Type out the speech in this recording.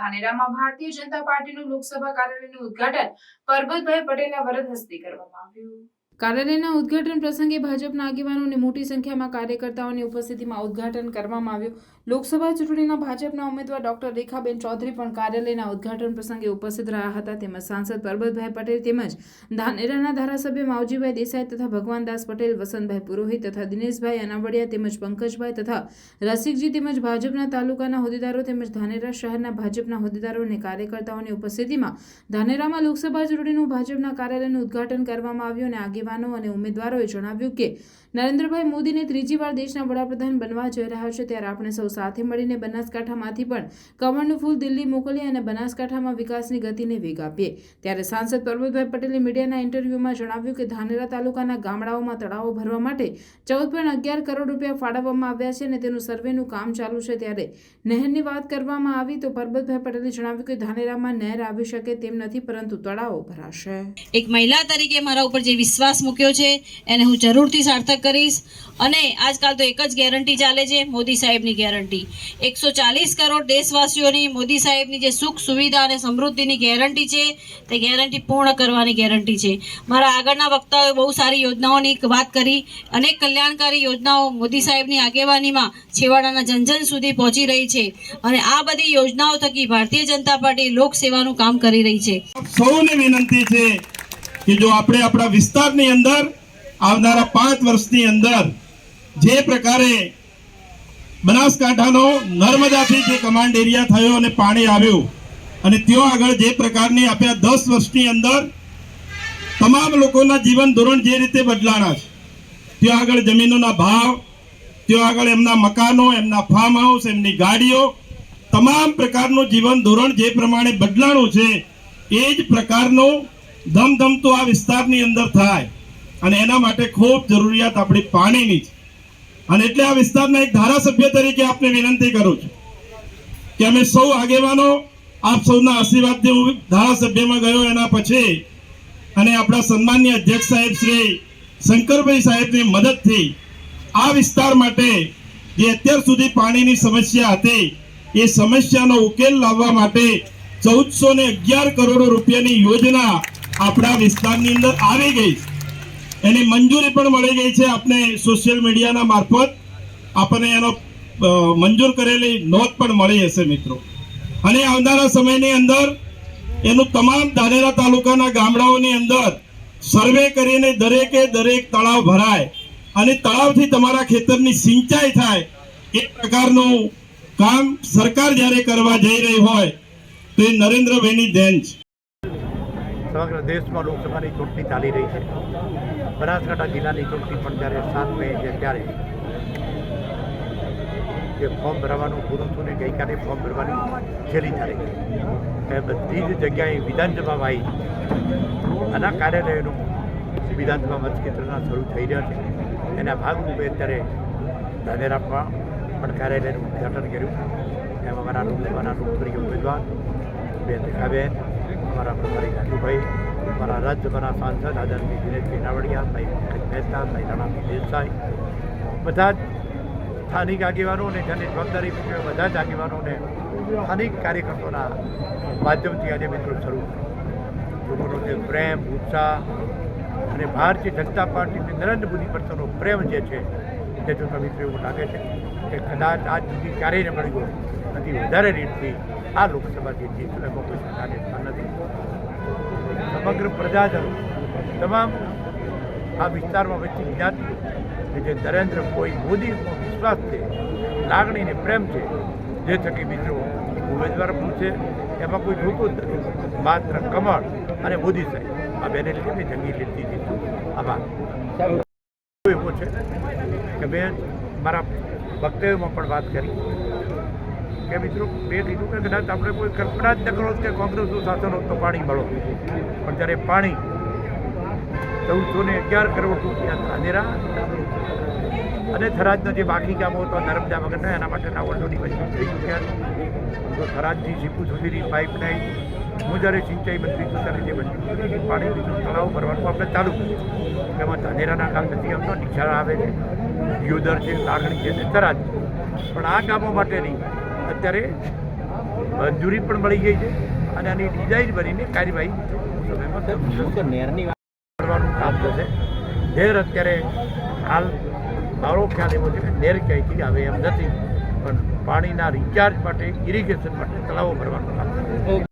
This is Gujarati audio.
ધાનેરામાં ભારતીય જનતા પાર્ટીનું લોકસભા કાર્યાલયનું ઉદ્ઘાટન પરબતભાઈ પટેલના વરદ હસ્તે કરવામાં આવ્યું. કાર્યાલયના ઉદઘાટન પ્રસંગે ભાજપના આગેવાનો અને મોટી સંખ્યામાં કાર્યકર્તાઓની ઉપસ્થિતિમાં ઉદઘાટન કરવામાં આવ્યું. લોકસભા ચૂંટણીના ભાજપના ઉમેદવાર ડોક્ટર રેખાબેન ચૌધરી પણ કાર્યાલયના ઉદઘાટન પ્રસંગે ઉપસ્થિત રહ્યા હતા. તેમજ સાંસદ પરબતભાઈ પટેલ તેમજ ધાનેરાના ધારાસભ્ય માવજીભાઈ દેસાઈ તથા ભગવાનદાસ પટેલ, વસંતભાઈ પુરોહિત તથા દિનેશભાઈ અનાવડિયા તેમજ પંકજભાઈ તથા રસિકજી તેમજ ભાજપના તાલુકાના હોદ્દેદારો તેમજ ધાનેરા શહેરના ભાજપના હોદ્દેદારો અને કાર્યકર્તાઓની ઉપસ્થિતિમાં ધાનેરામાં લોકસભા ચૂંટણીનું ભાજપના કાર્યાલયનું ઉદ્ઘાટન કરવામાં આવ્યું અને આગેવાનો અને ઉમેદવારોએ જણાવ્યું કે નરેન્દ્રભાઈ મોદીને ત્રીજી વાર દેશના વડાપ્રધાન બનવા જઈ રહ્યા છે. ત્યારે આપણે સૌ સાથે મળીને બનાસકાંઠામાંથી પણ કમળનું ફૂલ દિલ્હી મોકલીએ અને બનાસકાંઠામાં વિકાસની ગતિને વેગ આપીએ. ત્યારે સાંસદ પર્વતભાઈ પટેલે મીડિયાના ઇન્ટરવ્યુમાં જણાવ્યું કે ધાનેરા તાલુકાના ગામડાઓમાં તળાવો ભરવા માટે ચૌદ અગિયાર કરોડ રૂપિયા ફાળવવામાં આવ્યા છે અને તેનું સર્વેનું કામ ચાલુ છે. ત્યારે નહેરની વાત કરવામાં આવી તો પરબતભાઈ પટેલે જણાવ્યું કે ધાનેરામાં નહેર આવી શકે તેમ નથી, પરંતુ તળાવો ભરાશે. એક મહિલા તરીકે મારા ઉપર જે વિશ્વાસ મૂક્યો છે. એને હું જરૂરથી સાર્થક કરીશ. અને આજકાલ તો એક જ ગેરંટી ચાલે છે, મોદી સાહેબની ગેરંટી. એકસો ચાલીસ કરોડ દેશવાસીઓની મોદી સાહેબની જે સુખ, સુવિધા અને સમૃદ્ધિની ગેરંટી છે, તે ગેરંટી પૂર્ણ કરવાની ગેરંટી છે. મારા આગળના વક્તાઓએ બહુ સારી યોજનાઓની વાત કરી. અનેક કલ્યાણકારી યોજનાઓ મોદી સાહેબની આગેવાનીમાં છેવાડાના જનજન સુધી પહોંચી રહી છે. અને આ બધી યોજનાઓ થકી ભારતીય જનતા પાર્ટી લોકસેવાનું કામ કરી રહી છે. સૌને વિનંતી છે કે જો આપણે આપણા વિસ્તારની અંદર આવનારા પાંચ વર્ષની અંદર જે પ્રકારે બનાસકાંઠાનો નર્મદાથી જે કમાન્ડ એરિયા થયો અને પાણી આવ્યું અને ત્યાં આગળ જે પ્રકારની આપ્યા દસ વર્ષની અંદર તમામ લોકોના જીવન ધોરણ જે રીતે બદલાણા છે, ત્યાં આગળ જમીનોના ભાવ, ત્યાં આગળ એમના મકાનો, એમના ફાર્મ હાઉસ એમની ગાડીઓ, તમામ પ્રકારનું જીવન ધોરણ જે પ્રમાણે બદલાણું છે, એ જ પ્રકારનું ધમધમતું આ વિસ્તારની અંદર થાય. અને એના માટે ખૂબ જરૂરિયાત આપણી પાણીની છે અને એટલે આ વિસ્તારના એક ધારાસભ્ય તરીકે આપને વિનંતી કરું છું કે અમે સૌ આગેવાનો આપ સૌના આશીર્વાદથી હું ધારાસભ્યમાં ગયો એના પછી અને આપણા સન્માનીય અધ્યક્ષ સાહેબ શ્રી શંકરભાઈ સાહેબની મદદથી આ વિસ્તાર માટે જે અત્યાર સુધી પાણીની સમસ્યા હતી, એ સમસ્યાનો ઉકેલ લાવવા માટે ચૌદસો ને અગિયાર કરોડ રૂપિયાની યોજના આપણા વિસ્તારની અંદર આવી ગઈ. એની મંજૂરી પણ મળી ગઈ છે આપણે સોશિયલ મીડિયાના મારફત. આપણને એનો મંજૂર કરેલી નોંધ પણ મળી હશે મિત્રો. અને આવનારા સમયની અંદર એનું તમામ ધાનેરા તાલુકાના ગામડાઓની અંદર સર્વે કરીને દરેકે દરેક તળાવ ભરાય અને તળાવથી તમારા ખેતરની સિંચાઈ થાય એ પ્રકારનું કામ સરકાર જ્યારે કરવા જઈ રહી હોય તો એ નરેન્દ્રભાઈની દેન છે સમગ્ર દેશમાં લોકસભાની ચૂંટણી ચાલી રહી છે બનાસકાંઠા જિલ્લાની ચૂંટણી પણ જ્યારે સાત મે છે ત્યારે જે ફોર્મ ભરવાનું પૂરું થયું ને ગઈકાલે ફોર્મ ભરવાની છેલ્લી તારીખ એ બધી જ જગ્યાએ વિધાનસભામાં આવી આના કાર્યાલયનું વિધાનસભા મતક્ષેત્રના શરૂ થઈ રહ્યા છે એના ભાગરૂપે અત્યારે ધાનેરામાં પણ કાર્યાલયનું ઉદ્ઘાટન કર્યું એમાં અમારા લોકસભાના લોકપ્રિય ઉમેદવાર બેન રેખાબેન અમારા પ્રભારી રાજુભાઈ મારા રાજ્યસભાના સાંસદ આદરણીય દિનેશભાઈ નાવડિયા સાહેબ મહેતા સાહેબ રાણાભાઈ દેસાઈ, બધા જ સ્થાનિક આગેવાનો અને જેની જવાબદારી બધા જ આગેવાનોને સ્થાનિક કાર્યકર્તાઓના માધ્યમથી આજે મિત્રો શરૂ. લોકોનો જે પ્રેમ, ઉત્સાહ અને ભારતીય જનતા પાર્ટીની નરેન્દ્ર મોદી પ્રત્યેનો પ્રેમ જે છે, તે જોતા મિત્રો એવું લાગે છે કે કદાચ આજ સુધી ક્યારેય ન મળ્યું નથી વધારે રીતથી આ લોકસભા જે જીત એમાં કોઈ સરકારને નથી. સમગ્ર પ્રજાજનો, તમામ આ વિસ્તારમાં વચ્ચે જ્ઞાતિ કે જે નરેન્દ્ર, કોઈ મોદીનો વિશ્વાસ છે લાગણીને પ્રેમ છે, જે થકી મિત્રો, ઉમેદવાર પણ છે, એમાં કોઈ જોતું જ નથી. માત્ર કમળ અને મોદી સાહેબ. આ બેને લીધે મેં જંગી લીધી, દીધું. આભાર. એવું છે કે મેં મારા વક્તવ્યમાં પણ વાત કરી. કે મિત્રો, મેં કીધું કે કદાચ આપણે કોઈ કલ્પના જ ન કરો કે કોંગ્રેસનું શાસન હોત તો પાણી મળો. પણ જ્યારે પાણી ચૌદસો ને અગિયાર કરોડ રૂપિયા ધાનેરા અને થરાદના જે બાકી કામો હતા, નર્મદા વગરના, એના માટેના ઓલરેડી મંજૂર થઈ ચૂક્યા. તો થરાદથી સીપુ સુધીની પાઇપલાઇન હું જ્યારે સિંચાઈ મંત્રી છું ત્યારે જે મંજૂર પાણી લીધું. તળાવ ભરવાનું આપણે ચાલુ કર્યું. એમાં ધાનેરાના કામ નથી આવતો, નિશાળ આવે છે. યોદર છે, લાગણી છે ને થરાદ. પણ આ કામો માટેની અત્યારે મંજૂરી પણ મળી ગઈ છે અને આની ડિઝાઇન બનીને કાર્યવાહી શરૂ કરવાનું કામ થશે? નેર અત્યારે હાલ મારો ખ્યાલ એવો છે કે નેર ક્યાંયથી આવે એમ નથી. પણ પાણીના રિચાર્જ માટે ઇરિગેશન માટે તળાવો ભરવાનું કામ થશે.